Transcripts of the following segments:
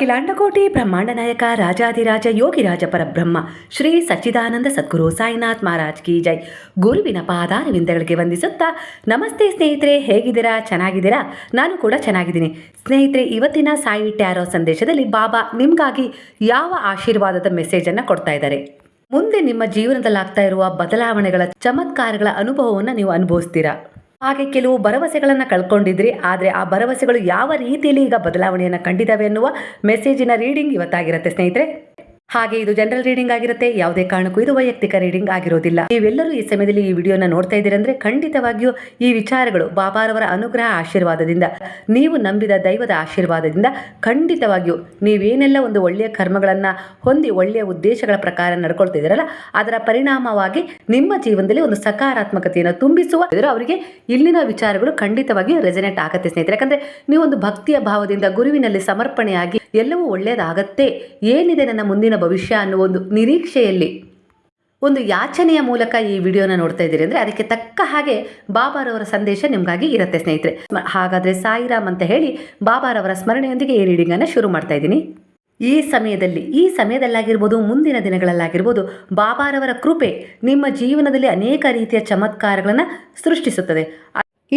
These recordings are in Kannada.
ಅಖಿಲಾಂಡಕೋಟಿ ಬ್ರಹ್ಮಾಂಡ ನಾಯಕ ರಾಜಾದಿರಾಜ ಯೋಗಿರಾಜ ಪರಬ್ರಹ್ಮ, ಶ್ರೀ ಸಚ್ಚಿದಾನಂದ ಸದ್ಗುರು ಸಾಯಿನಾಥ್ ಮಹಾರಾಜ್ ಕಿ ಜೈ. ಗುರುವಿನ ಪಾದಾರವಿಂದಗಳಿಗೆ ವಂದಿಸುತ್ತಾ, ನಮಸ್ತೆ ಸ್ನೇಹಿತರೆ, ಹೇಗಿದ್ದೀರಾ? ಚೆನ್ನಾಗಿದ್ದೀರಾ? ನಾನು ಕೂಡ ಚೆನ್ನಾಗಿದ್ದೀನಿ. ಸ್ನೇಹಿತರೆ, ಇವತ್ತಿನ ಸಾಯಿ ಟ್ಯಾರೋ ಸಂದೇಶದಲ್ಲಿ ಬಾಬಾ ನಿಮಗಾಗಿ ಯಾವ ಆಶೀರ್ವಾದದ ಮೆಸೇಜನ್ನು ಕೊಡ್ತಾ ಇದ್ದಾರೆ? ಮುಂದೆ ನಿಮ್ಮ ಜೀವನದಲ್ಲಿ ಆಗ್ತಾ ಇರುವ ಬದಲಾವಣೆಗಳ ಚಮತ್ಕಾರಗಳ ಅನುಭವವನ್ನು ನೀವು ಅನುಭವಿಸ್ತೀರಾ? ಹಾಗೆ ಕೆಲವು ಭರವಸೆಗಳನ್ನು ಕಳ್ಕೊಂಡಿದ್ರಿ, ಆದರೆ ಆ ಭರವಸೆಗಳು ಯಾವ ರೀತಿಯಲ್ಲಿ ಈಗ ಬದಲಾವಣೆಯನ್ನು ಕಂಡಿದ್ದಾವೆ ಅನ್ನುವ ಮೆಸೇಜಿನ ರೀಡಿಂಗ್ ಇವತ್ತಾಗಿರುತ್ತೆ ಸ್ನೇಹಿತರೆ. ಹಾಗೆ ಇದು ಜನರಲ್ ರೀಡಿಂಗ್ ಆಗಿರುತ್ತೆ. ಯಾವುದೇ ಕಾರಣಕ್ಕೂ ಇದು ವೈಯಕ್ತಿಕ ರೀಡಿಂಗ್ ಆಗಿರೋದಿಲ್ಲ. ನೀವೆಲ್ಲರೂ ಈ ಸಮಯದಲ್ಲಿ ಈ ವಿಡಿಯೋನ ನೋಡ್ತಾ ಇದ್ದೀರಂದ್ರೆ ಖಂಡಿತವಾಗಿಯೂ ಈ ವಿಚಾರಗಳು ಬಾಬಾರವರ ಅನುಗ್ರಹ ಆಶೀರ್ವಾದದಿಂದ, ನೀವು ನಂಬಿದ ದೈವದ ಆಶೀರ್ವಾದದಿಂದ ಖಂಡಿತವಾಗಿಯೂ ನೀವೇನೆಲ್ಲ ಒಂದು ಒಳ್ಳೆಯ ಕರ್ಮಗಳನ್ನು ಹೊಂದಿ ಒಳ್ಳೆಯ ಉದ್ದೇಶಗಳ ಪ್ರಕಾರ ನಡ್ಕೊಳ್ತಿದ್ದೀರಲ್ಲ ಅದರ ಪರಿಣಾಮವಾಗಿ ನಿಮ್ಮ ಜೀವನದಲ್ಲಿ ಒಂದು ಸಕಾರಾತ್ಮಕತೆಯನ್ನು ತುಂಬಿಸುವ ಅವರಿಗೆ ಇಲ್ಲಿನ ವಿಚಾರಗಳು ಖಂಡಿತವಾಗಿಯೂ ರೆಸನೇಟ್ ಆಗುತ್ತೆ ಸ್ನೇಹಿತರೆ. ಯಾಕಂದ್ರೆ ನೀವು ಒಂದು ಭಕ್ತಿಯ ಭಾವದಿಂದ ಗುರುವಿನಲ್ಲಿ ಸಮರ್ಪಣೆಯಾಗಿ ಎಲ್ಲವೂ ಒಳ್ಳೆಯದಾಗತ್ತೆ. ಏನಿದೆ ನನ್ನ ಮುಂದಿನ ಭವಿಷ್ಯ ಅನ್ನೋ ಒಂದು ನಿರೀಕ್ಷೆಯಲ್ಲಿ ಒಂದು ಯಾಚನೆಯ ಮೂಲಕ ಈ ವಿಡಿಯೋನ ನೋಡ್ತಾ ಇದ್ದೀರಿ ಅಂದರೆ ಅದಕ್ಕೆ ತಕ್ಕ ಹಾಗೆ ಬಾಬಾರವರ ಸಂದೇಶ ನಿಮಗಾಗಿ ಇರುತ್ತೆ ಸ್ನೇಹಿತರೆ. ಹಾಗಾದರೆ ಸಾಯಿರಾಮ್ ಅಂತ ಹೇಳಿ ಬಾಬಾರವರ ಸ್ಮರಣೆಯೊಂದಿಗೆ ಈ ರೀಡಿಂಗನ್ನು ಶುರು ಮಾಡ್ತಾ ಇದ್ದೀನಿ. ಈ ಸಮಯದಲ್ಲಿ, ಈ ಸಮಯದಲ್ಲಾಗಿರ್ಬೋದು, ಮುಂದಿನ ದಿನಗಳಲ್ಲಾಗಿರ್ಬೋದು ಬಾಬಾರವರ ಕೃಪೆ ನಿಮ್ಮ ಜೀವನದಲ್ಲಿ ಅನೇಕ ರೀತಿಯ ಚಮತ್ಕಾರಗಳನ್ನು ಸೃಷ್ಟಿಸುತ್ತದೆ.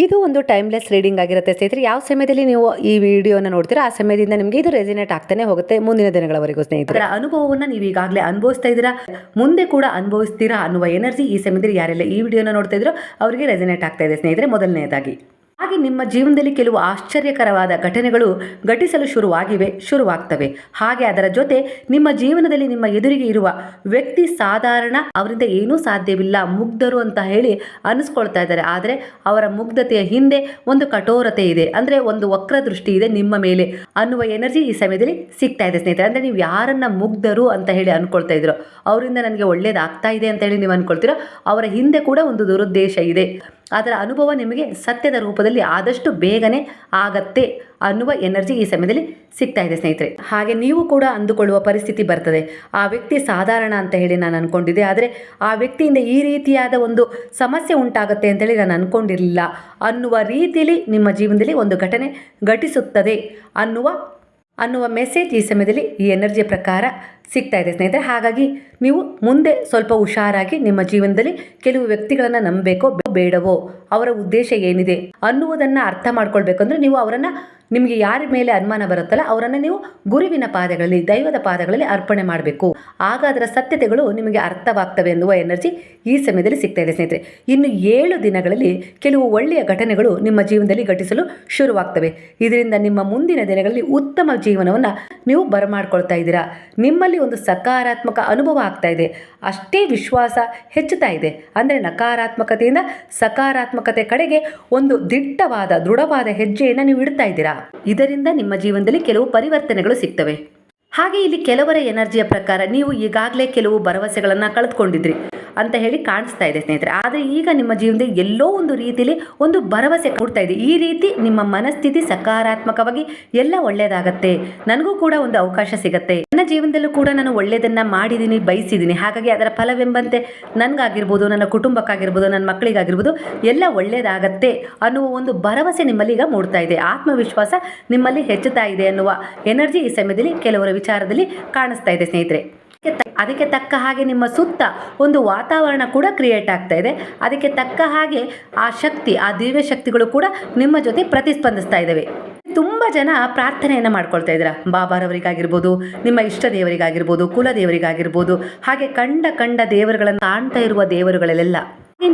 ಇದು ಒಂದು ಟೈಮ್ಲೆಸ್ ರೀಡಿಂಗ್ ಆಗಿರುತ್ತೆ. ಸ್ನೇಹಿತರೆ, ಯಾವ ಸಮಯದಲ್ಲಿ ನೀವು ಈ ವಿಡಿಯೋನ ನೋಡ್ತೀರಾ ಆ ಸಮಯದಿಂದ ನಿಮಗೆ ಇದು ರೆಸಿನೇಟ್ ಆಗ್ತಾನೆ ಹೋಗುತ್ತೆ ಮುಂದಿನ ದಿನಗಳವರೆಗೂ ಸ್ನೇಹಿತರೆ. ಅನುಭವವನ್ನು ನೀವು ಈಗಾಗಲೇ ಅನುಭವಿಸ್ತಾ ಇದ್ದೀರಾ? ಮುಂದೆ ಕೂಡ ಅನುಭವಿಸ್ತೀರಾ ಅನ್ನುವ ಎನರ್ಜಿ ಈ ಸಮಯದಲ್ಲಿ ಯಾರೆಲ್ಲ ಈ ವಿಡಿಯೋನ ನೋಡ್ತಾ ಇದ್ರೋ ಅವರಿಗೆ ರೆಸಿನೇಟ್ ಆಗ್ತಾ ಇದೆ ಸ್ನೇಹಿತರೆ. ಮೊದಲನೇದಾಗಿ ಹಾಗೆ ನಿಮ್ಮ ಜೀವನದಲ್ಲಿ ಕೆಲವು ಆಶ್ಚರ್ಯಕರವಾದ ಘಟನೆಗಳು ಘಟಿಸಲು ಶುರುವಾಗಿವೆ, ಶುರುವಾಗ್ತವೆ. ಹಾಗೆ ಅದರ ಜೊತೆ ನಿಮ್ಮ ಜೀವನದಲ್ಲಿ ನಿಮ್ಮ ಎದುರಿಗೆ ಇರುವ ವ್ಯಕ್ತಿ ಸಾಧಾರಣ, ಅವರಿಂದ ಏನೂ ಸಾಧ್ಯವಿಲ್ಲ, ಮುಗ್ಧರು ಅಂತ ಹೇಳಿ ಅನಿಸ್ಕೊಳ್ತಾ ಇದ್ದಾರೆ. ಆದರೆ ಅವರ ಮುಗ್ಧತೆಯ ಹಿಂದೆ ಒಂದು ಕಠೋರತೆ ಇದೆ. ಅಂದರೆ ಒಂದು ವಕ್ರ ದೃಷ್ಟಿ ಇದೆ ನಿಮ್ಮ ಮೇಲೆ. ಅನ್ನುವ ಎನರ್ಜಿ ಈ ಸಮಯದಲ್ಲಿ ಸಿಗ್ತಾ ಇದೆ ಸ್ನೇಹಿತರೆ. ಅಂದರೆ ನೀವು ಯಾರನ್ನ ಮುಗ್ಧರು ಅಂತ ಹೇಳಿ ಅನ್ಕೊಳ್ತಾ ಇದ್ರೋ ಅವರಿಂದ ನನಗೆ ಒಳ್ಳೇದಾಗ್ತಾ ಇದೆ ಅಂತ ಹೇಳಿ ನೀವು ಅನ್ಕೊಳ್ತೀರೋ, ಅವರ ಹಿಂದೆ ಕೂಡ ಒಂದು ದುರುದ್ದೇಶ ಇದೆ. ಅದರ ಅನುಭವ ನಿಮಗೆ ಸತ್ಯದ ರೂಪದಲ್ಲಿ ಆದಷ್ಟು ಬೇಗನೆ ಆಗತ್ತೆ ಅನ್ನುವ ಎನರ್ಜಿ ಈ ಸಮಯದಲ್ಲಿ ಸಿಗ್ತಾ ಇದೆ ಸ್ನೇಹಿತರೆ. ಹಾಗೆ ನೀವು ಕೂಡ ಅಂದುಕೊಳ್ಳುವ ಪರಿಸ್ಥಿತಿ ಬರ್ತದೆ. ಆ ವ್ಯಕ್ತಿ ಸಾಧಾರಣ ಅಂತ ಹೇಳಿ ನಾನು ಅಂದ್ಕೊಂಡಿದ್ದೆ ಆದರೆ ಆ ವ್ಯಕ್ತಿಯಿಂದ ಈ ರೀತಿಯಾದ ಒಂದು ಸಮಸ್ಯೆ ಉಂಟಾಗುತ್ತೆ ಅಂತೇಳಿ ನಾನು ಅನ್ಕೊಂಡಿರಲಿಲ್ಲ ಅನ್ನುವ ರೀತಿಯಲ್ಲಿ ನಿಮ್ಮ ಜೀವನದಲ್ಲಿ ಒಂದು ಘಟನೆ ಘಟಿಸುತ್ತದೆ ಅನ್ನುವ ಅನ್ನುವ ಮೆಸೇಜ್ ಈ ಸಮಯದಲ್ಲಿ ಈ ಎನರ್ಜಿಯ ಪ್ರಕಾರ ಸಿಗ್ತಾ ಇದೆ. ಸ್ನೇಹಿತರೆ, ಹಾಗಾಗಿ ನೀವು ಮುಂದೆ ಸ್ವಲ್ಪ ಹುಷಾರಾಗಿ ನಿಮ್ಮ ಜೀವನದಲ್ಲಿ ಕೆಲವು ವ್ಯಕ್ತಿಗಳನ್ನು ನಂಬಬೇಕೋ ಬೇಡವೋ, ಅವರ ಉದ್ದೇಶ ಏನಿದೆ ಅನ್ನುವುದನ್ನು ಅರ್ಥ ಮಾಡ್ಕೊಳ್ಬೇಕಂದ್ರೆ ನೀವು ಅವರನ್ನು ನಿಮಗೆ ಯಾರ ಮೇಲೆ ಅನುಮಾನ ಬರುತ್ತಲ್ಲ, ಅವರನ್ನು ನೀವು ಗುರುವಿನ ಪಾದಗಳಲ್ಲಿ, ದೈವದ ಪಾದಗಳಲ್ಲಿ ಅರ್ಪಣೆ ಮಾಡಬೇಕು. ಆಗ ಅದರ ಸತ್ಯತೆಗಳು ನಿಮಗೆ ಅರ್ಥವಾಗ್ತವೆ ಎನ್ನುವ ಎನರ್ಜಿ ಈ ಸಮಯದಲ್ಲಿ ಸಿಗ್ತಾ ಇದೆ ಸ್ನೇಹಿತರೆ. ಇನ್ನು ಏಳು ದಿನಗಳಲ್ಲಿ ಕೆಲವು ಒಳ್ಳೆಯ ಘಟನೆಗಳು ನಿಮ್ಮ ಜೀವನದಲ್ಲಿ ಘಟಿಸಲು ಶುರುವಾಗ್ತವೆ. ಇದರಿಂದ ನಿಮ್ಮ ಮುಂದಿನ ದಿನಗಳಲ್ಲಿ ಉತ್ತಮ ಜೀವನವನ್ನು ನೀವು ಬರಮಾಡ್ಕೊಳ್ತಾ ಇದ್ದೀರಾ. ನಿಮ್ಮಲ್ಲಿ ಒಂದು ಸಕಾರಾತ್ಮಕ ಅನುಭವ ಆಗ್ತಾ ಇದೆ. ಅಷ್ಟೇ ವಿಶ್ವಾಸ ಹೆಚ್ಚುತ್ತಾ ಇದೆ. ಅಂದರೆ ನಕಾರಾತ್ಮಕತೆಯಿಂದ ಸಕಾರಾತ್ಮಕತೆ ಕಡೆಗೆ ಒಂದು ದಿಟ್ಟವಾದ, ದೃಢವಾದ ಹೆಜ್ಜೆಯನ್ನು ನೀವು ಇಡ್ತಾ ಇದ್ದೀರಾ. ಇದರಿಂದ ನಿಮ್ಮ ಜೀವನದಲ್ಲಿ ಕೆಲವು ಪರಿವರ್ತನೆಗಳು ಸಿಗ್ತವೆ. ಹಾಗೆ ಇಲ್ಲಿ ಕೆಲವರ ಎನರ್ಜಿಯ ಪ್ರಕಾರ ನೀವು ಈಗಾಗಲೇ ಕೆಲವು ಭರವಸೆಗಳನ್ನು ಕಳೆದುಕೊಂಡಿದ್ರಿ ಅಂತ ಹೇಳಿ ಕಾಣಿಸ್ತಾ ಇದೆ ಸ್ನೇಹಿತರೆ. ಆದರೆ ಈಗ ನಿಮ್ಮ ಜೀವನದಲ್ಲಿ ಎಲ್ಲೋ ಒಂದು ರೀತಿಯಲ್ಲಿ ಒಂದು ಭರವಸೆ ಕೊಡ್ತಾ ಇದೆ. ಈ ರೀತಿ ನಿಮ್ಮ ಮನಸ್ಥಿತಿ ಸಕಾರಾತ್ಮಕವಾಗಿ ಎಲ್ಲ ಒಳ್ಳೆಯದಾಗತ್ತೆ ನನಗೂ ಕೂಡ ಒಂದು ಅವಕಾಶ ಸಿಗತ್ತೆ. ನನ್ನ ಜೀವನದಲ್ಲೂ ಕೂಡ ನಾನು ಒಳ್ಳೆಯದನ್ನ ಮಾಡಿದ್ದೀನಿ ಬಯಸಿದ್ದೀನಿ ಹಾಗಾಗಿ ಅದರ ಫಲವೆಂಬಂತೆ ನನಗಾಗಿರ್ಬೋದು, ನನ್ನ ಕುಟುಂಬಕ್ಕಾಗಿರ್ಬೋದು, ನನ್ನ ಮಕ್ಕಳಿಗಾಗಿರ್ಬೋದು ಎಲ್ಲ ಒಳ್ಳೆಯದಾಗತ್ತೆ ಅನ್ನುವ ಒಂದು ಭರವಸೆ ನಿಮ್ಮಲ್ಲಿ ಈಗ ಮೂಡ್ತಾ ಇದೆ. ಆತ್ಮವಿಶ್ವಾಸ ನಿಮ್ಮಲ್ಲಿ ಹೆಚ್ಚುತ್ತಾ ಇದೆ ಅನ್ನುವ ಎನರ್ಜಿ ಈ ಸಮಯದಲ್ಲಿ ಕೆಲವರ ವಿಚಾರದಲ್ಲಿ ಕಾಣಿಸ್ತಾ ಇದೆ, ಸ್ನೇಹಿತರೆ. ಅದಕ್ಕೆ ತಕ್ಕ ಹಾಗೆ ನಿಮ್ಮ ಸುತ್ತ ಒಂದು ವಾತಾವರಣ ಕೂಡ ಕ್ರಿಯೇಟ್ ಆಗ್ತಾ ಇದೆ. ಅದಕ್ಕೆ ತಕ್ಕ ಹಾಗೆ ಆ ಶಕ್ತಿ, ಆ ದಿವ್ಯ ಶಕ್ತಿಗಳು ಕೂಡ ನಿಮ್ಮ ಜೊತೆ ಪ್ರತಿಸ್ಪಂದಿಸ್ತಾ ಇದ್ದಾವೆ. ತುಂಬ ಜನ ಪ್ರಾರ್ಥನೆಯನ್ನು ಮಾಡ್ಕೊಳ್ತಾ ಇದ್ದೀರಾ. ಬಾಬಾರವರಿಗಾಗಿರ್ಬೋದು, ನಿಮ್ಮ ಇಷ್ಟ ದೇವರಿಗಾಗಿರ್ಬೋದು ಕುಲ ದೇವರಿಗಾಗಿರ್ಬೋದು ಹಾಗೆ ಕಂಡ ಕಂಡ ದೇವರುಗಳನ್ನು ಕಾಣ್ತಾ ಇರುವ ದೇವರುಗಳಲ್ಲೆಲ್ಲ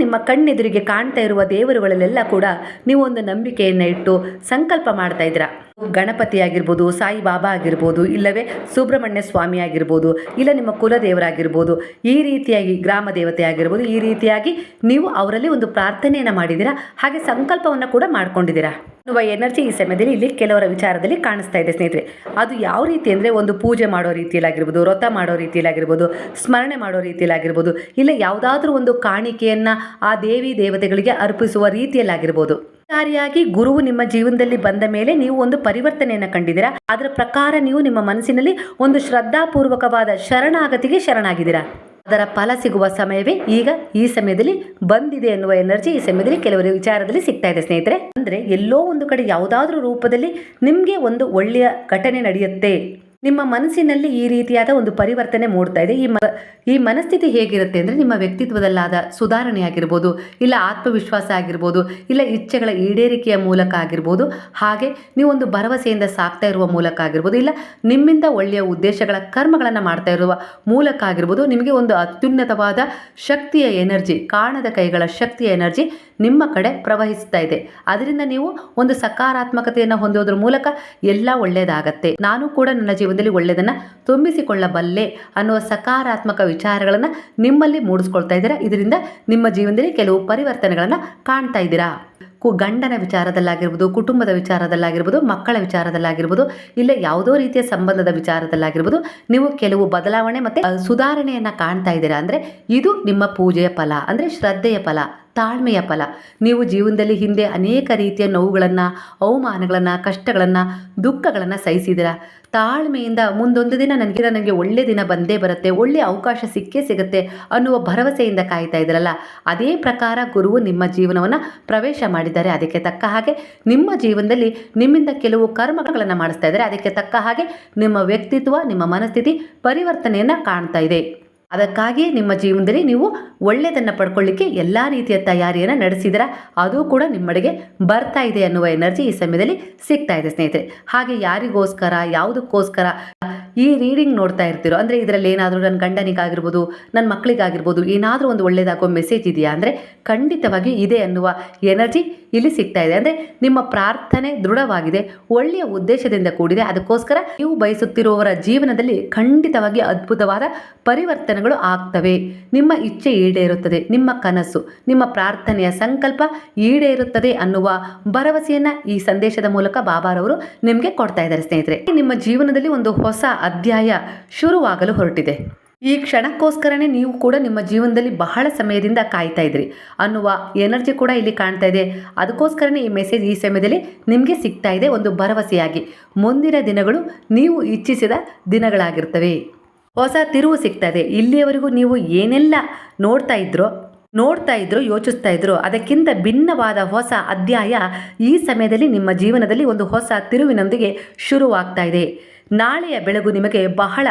ನಿಮ್ಮ ಕಣ್ಣೆದುರಿಗೆ ಕಾಣ್ತಾ ಇರುವ ದೇವರುಗಳಲ್ಲೆಲ್ಲ ಕೂಡ ನೀವು ಒಂದು ನಂಬಿಕೆಯನ್ನು ಇಟ್ಟು ಸಂಕಲ್ಪ ಮಾಡ್ತಾ ಇದ್ದೀರಾ. ಗಣಪತಿ ಆಗಿರ್ಬೋದು ಸಾಯಿಬಾಬಾ ಆಗಿರ್ಬೋದು, ಇಲ್ಲವೇ ಸುಬ್ರಹ್ಮಣ್ಯ ಸ್ವಾಮಿ ಆಗಿರ್ಬೋದು, ಇಲ್ಲ ನಿಮ್ಮ ಕುಲದೇವರಾಗಿರ್ಬೋದು, ಈ ರೀತಿಯಾಗಿ ಗ್ರಾಮ ದೇವತೆ ಆಗಿರ್ಬೋದು, ಈ ರೀತಿಯಾಗಿ ನೀವು ಅವರಲ್ಲಿ ಒಂದು ಪ್ರಾರ್ಥನೆಯನ್ನು ಮಾಡಿದ್ದೀರಾ, ಹಾಗೆ ಸಂಕಲ್ಪವನ್ನು ಕೂಡ ಮಾಡ್ಕೊಂಡಿದ್ದೀರಾ. ಅನ್ನುವ ಎನರ್ಜಿ ಈ ಸಮಯದಲ್ಲಿ ಇಲ್ಲಿ ಕೆಲವರ ವಿಚಾರದಲ್ಲಿ ಕಾಣಿಸ್ತಾ ಇದೆ, ಸ್ನೇಹಿತರೆ. ಅದು ಯಾವ ರೀತಿ ಅಂದರೆ ಒಂದು ಪೂಜೆ ಮಾಡೋ ರೀತಿಯಲ್ಲಾಗಿರ್ಬೋದು, ವ್ರತ ಮಾಡೋ ರೀತಿಯಲ್ಲಾಗಿರ್ಬೋದು, ಸ್ಮರಣೆ ಮಾಡೋ ರೀತಿಯಲ್ಲಾಗಿರ್ಬೋದು, ಇಲ್ಲ ಯಾವುದಾದ್ರೂ ಒಂದು ಕಾಣಿಕೆಯನ್ನು ಆ ದೇವಿ ದೇವತೆಗಳಿಗೆ ಅರ್ಪಿಸುವ ರೀತಿಯಲ್ಲಾಗಿರ್ಬೋದು. ಸಾರಿಯಾಗಿ ಗುರುವು ನಿಮ್ಮ ಜೀವನದಲ್ಲಿ ಬಂದ ಮೇಲೆ ನೀವು ಒಂದು ಪರಿವರ್ತನೆಯನ್ನು ಕಂಡಿದ್ದೀರಾ? ಅದರ ಪ್ರಕಾರ ನೀವು ನಿಮ್ಮ ಮನಸ್ಸಿನಲ್ಲಿ ಒಂದು ಶ್ರದ್ಧಾಪೂರ್ವಕವಾದ ಶರಣಾಗತಿಗೆ ಶರಣಾಗಿದ್ದೀರಾ? ಅದರ ಫಲ ಸಿಗುವ ಸಮಯವೇ ಈಗ ಈ ಸಮಯದಲ್ಲಿ ಬಂದಿದೆ ಎನ್ನುವ ಎನರ್ಜಿ ಈ ಸಮಯದಲ್ಲಿ ಕೆಲವರ ವಿಚಾರದಲ್ಲಿ ಸಿಗ್ತಾ ಇದೆ, ಸ್ನೇಹಿತರೆ. ಅಂದ್ರೆ ಎಲ್ಲೋ ಒಂದು ಕಡೆ ಯಾವುದಾದ್ರೂ ರೂಪದಲ್ಲಿ ನಿಮಗೆ ಒಂದು ಒಳ್ಳೆಯ ಘಟನೆ ನಡೆಯುತ್ತೆ. ನಿಮ್ಮ ಮನಸ್ಸಿನಲ್ಲಿ ಈ ರೀತಿಯಾದ ಒಂದು ಪರಿವರ್ತನೆ ಮೂಡ್ತಾ ಇದೆ. ಈ ಈ ಮನಸ್ಥಿತಿ ಹೇಗಿರುತ್ತೆ ಅಂದರೆ ನಿಮ್ಮ ವ್ಯಕ್ತಿತ್ವದಲ್ಲಾದ ಸುಧಾರಣೆ ಆಗಿರ್ಬೋದು, ಇಲ್ಲ ಆತ್ಮವಿಶ್ವಾಸ ಆಗಿರ್ಬೋದು, ಇಲ್ಲ ಇಚ್ಛೆಗಳ ಈಡೇರಿಕೆಯ ಮೂಲಕ ಆಗಿರ್ಬೋದು, ಹಾಗೆ ನೀವೊಂದು ಭರವಸೆಯಿಂದ ಸಾಕ್ತಾ ಇರುವ ಮೂಲಕ ಆಗಿರ್ಬೋದು, ಇಲ್ಲ ನಿಮ್ಮಿಂದ ಒಳ್ಳೆಯ ಉದ್ದೇಶಗಳ ಕರ್ಮಗಳನ್ನು ಮಾಡ್ತಾ ಇರುವ ಮೂಲಕ ಆಗಿರ್ಬೋದು, ನಿಮಗೆ ಒಂದು ಅತ್ಯುನ್ನತವಾದ ಶಕ್ತಿಯ ಎನರ್ಜಿ, ಕಾಣದ ಕೈಗಳ ಶಕ್ತಿಯ ಎನರ್ಜಿ ನಿಮ್ಮ ಕಡೆ ಪ್ರವಹಿಸ್ತಾ ಇದೆ. ಅದರಿಂದ ನೀವು ಒಂದು ಸಕಾರಾತ್ಮಕತೆಯನ್ನು ಹೊಂದೋದ್ರ ಮೂಲಕ ಎಲ್ಲ ಒಳ್ಳೆಯದಾಗತ್ತೆ ನಾನು ಕೂಡ ನನ್ನ ಜೀವನದಲ್ಲಿ ಒಳ್ಳೆಯದನ್ನು ತುಂಬಿಸಿಕೊಳ್ಳಬಲ್ಲೆ ಅನ್ನುವ ಸಕಾರಾತ್ಮಕ ವಿಚಾರಗಳನ್ನು ನಿಮ್ಮಲ್ಲಿ ಮೂಡಿಸ್ಕೊಳ್ತಾ ಇದ್ದೀರಾ? ಇದರಿಂದ ನಿಮ್ಮ ಜೀವನದಲ್ಲಿ ಕೆಲವು ಪರಿವರ್ತನೆಗಳನ್ನು ಕಾಣ್ತಾ ಇದ್ದೀರಾ? ಕು ಗಂಡನ ವಿಚಾರದಲ್ಲಾಗಿರ್ಬೋದು, ಕುಟುಂಬದ ವಿಚಾರದಲ್ಲಾಗಿರ್ಬೋದು, ಮಕ್ಕಳ ವಿಚಾರದಲ್ಲಾಗಿರ್ಬೋದು, ಇಲ್ಲ ಯಾವುದೋ ರೀತಿಯ ಸಂಬಂಧದ ವಿಚಾರದಲ್ಲಾಗಿರ್ಬೋದು, ನೀವು ಕೆಲವು ಬದಲಾವಣೆ ಮತ್ತು ಸುಧಾರಣೆಯನ್ನು ಕಾಣ್ತಾ ಇದ್ದೀರಾ? ಅಂದರೆ ಇದು ನಿಮ್ಮ ಪೂಜೆಯ ಫಲ, ಅಂದರೆ ಶ್ರದ್ಧೆಯ ಫಲ. ತಾಳ್ಮೆಯ ಫಲ. ನೀವು ಜೀವನದಲ್ಲಿ ಹಿಂದೆ ಅನೇಕ ರೀತಿಯ ನೋವುಗಳನ್ನು, ಅವಮಾನಗಳನ್ನು, ಕಷ್ಟಗಳನ್ನು, ದುಃಖಗಳನ್ನು ಸಹಿಸಿದಿರ ತಾಳ್ಮೆಯಿಂದ ಮುಂದೊಂದು ದಿನ ನನಗೆ ನನಗೆ ಒಳ್ಳೆಯ ದಿನ ಬಂದೇ ಬರುತ್ತೆ ಒಳ್ಳೆಯ ಅವಕಾಶ ಸಿಕ್ಕೇ ಸಿಗುತ್ತೆ ಅನ್ನುವ ಭರವಸೆಯಿಂದ ಕಾಯ್ತಾ ಇದ್ದೀರಲ್ಲ? ಅದೇ ಪ್ರಕಾರ ಗುರುವು ನಿಮ್ಮ ಜೀವನವನ್ನು ಪ್ರವೇಶ ಮಾಡಿದ್ದಾರೆ. ಅದಕ್ಕೆ ತಕ್ಕ ಹಾಗೆ ನಿಮ್ಮ ಜೀವನದಲ್ಲಿ ನಿಮ್ಮಿಂದ ಕೆಲವು ಕರ್ಮಗಳನ್ನು ಮಾಡಿಸ್ತಾ ಇದ್ದಾರೆ. ಅದಕ್ಕೆ ತಕ್ಕ ಹಾಗೆ ನಿಮ್ಮ ವ್ಯಕ್ತಿತ್ವ, ನಿಮ್ಮ ಮನಸ್ಥಿತಿ ಪರಿವರ್ತನೆಯನ್ನು ಕಾಣ್ತಾ ಇದೆ. ಅದಕ್ಕಾಗಿಯೇ ನಿಮ್ಮ ಜೀವನದಲ್ಲಿ ನೀವು ಒಳ್ಳೆಯದನ್ನು ಪಡ್ಕೊಳ್ಳಿಕ್ಕೆ ಎಲ್ಲ ರೀತಿಯ ತಯಾರಿಯನ್ನು ನಡೆಸಿದಿರ. ಅದು ಕೂಡ ನಿಮ್ಮಡೆಗೆ ಬರ್ತಾ ಇದೆ ಅನ್ನುವ ಎನರ್ಜಿ ಈ ಸಮಯದಲ್ಲಿ ಸಿಗ್ತಾ ಇದೆ ಸ್ನೇಹಿತರೆ. ಹಾಗೆ ಯಾರಿಗೋಸ್ಕರ, ಯಾವುದಕ್ಕೋಸ್ಕರ ಈ ರೀಡಿಂಗ್ ನೋಡ್ತಾ ಇರ್ತೀರೋ, ಅಂದರೆ ಇದರಲ್ಲಿ ಏನಾದರೂ ನನ್ನ ಗಂಡನಿಗಾಗಿರ್ಬೋದು, ನನ್ನ ಮಕ್ಕಳಿಗಾಗಿರ್ಬೋದು, ಏನಾದರೂ ಒಂದು ಒಳ್ಳೆಯದಾಗೋ ಮೆಸೇಜ್ ಇದೆಯಾ? ಅಂದರೆ ಖಂಡಿತವಾಗಿ ಇದೆ ಅನ್ನುವ ಎನರ್ಜಿ ಇಲ್ಲಿ ಸಿಗ್ತಾ ಇದೆ. ಅಂದರೆ ನಿಮ್ಮ ಪ್ರಾರ್ಥನೆ ದೃಢವಾಗಿದೆ, ಒಳ್ಳೆಯ ಉದ್ದೇಶದಿಂದ ಕೂಡಿದೆ. ಅದಕ್ಕೋಸ್ಕರ ನೀವು ಬಯಸುತ್ತಿರುವವರ ಜೀವನದಲ್ಲಿ ಖಂಡಿತವಾಗಿ ಅದ್ಭುತವಾದ ಪರಿವರ್ತನೆಗಳು ಆಗ್ತವೆ. ನಿಮ್ಮ ಇಚ್ಛೆ ಈಡೇರುತ್ತದೆ, ನಿಮ್ಮ ಕನಸು, ನಿಮ್ಮ ಪ್ರಾರ್ಥನೆಯ ಸಂಕಲ್ಪ ಈಡೇರುತ್ತದೆ ಅನ್ನುವ ಭರವಸೆಯನ್ನು ಈ ಸಂದೇಶದ ಮೂಲಕ ಬಾಬಾರವರು ನಿಮಗೆ ಕೊಡ್ತಾ ಇದ್ದಾರೆ ಸ್ನೇಹಿತರೆ. ನಿಮ್ಮ ಜೀವನದಲ್ಲಿ ಒಂದು ಹೊಸ ಅಧ್ಯಾಯ ಶುರುವಾಗಲು ಹೊರಟಿದೆ. ಈ ಕ್ಷಣಕ್ಕೋಸ್ಕರನೇ ನೀವು ಕೂಡ ನಿಮ್ಮ ಜೀವನದಲ್ಲಿ ಬಹಳ ಸಮಯದಿಂದ ಕಾಯ್ತಾ ಇದ್ರಿ. ಅನ್ನುವ ಎನರ್ಜಿ ಕೂಡ ಇಲ್ಲಿ ಕಾಣ್ತಾ ಇದೆ. ಅದಕ್ಕೋಸ್ಕರನೇ ಈ ಮೆಸೇಜ್ ಈ ಸಮಯದಲ್ಲಿ ನಿಮಗೆ ಸಿಗ್ತಾ ಇದೆ. ಒಂದು ಭರವಸೆಯಾಗಿ. ಮುಂದಿನ ದಿನಗಳು ನೀವು ಇಚ್ಛಿಸಿದ ದಿನಗಳಾಗಿರ್ತವೆ. ಹೊಸ ತಿರುವು ಸಿಗ್ತಾ ಇದೆ. ಇಲ್ಲಿಯವರೆಗೂ ನೀವು ಏನೆಲ್ಲ ನೋಡ್ತಾ ಇದ್ರೋ, ನೋಡ್ತಾ ಇದ್ರು, ಯೋಚಿಸ್ತಾ ಇದ್ರು, ಅದಕ್ಕಿಂತ ಭಿನ್ನವಾದ ಹೊಸ ಅಧ್ಯಾಯ ಈ ಸಮಯದಲ್ಲಿ ನಿಮ್ಮ ಜೀವನದಲ್ಲಿ ಒಂದು ಹೊಸ ತಿರುವಿನೊಂದಿಗೆ ಶುರುವಾಗ್ತಾ ಇದೆ. ನಾಳೆಯ ಬೆಳಗು ನಿಮಗೆ ಬಹಳ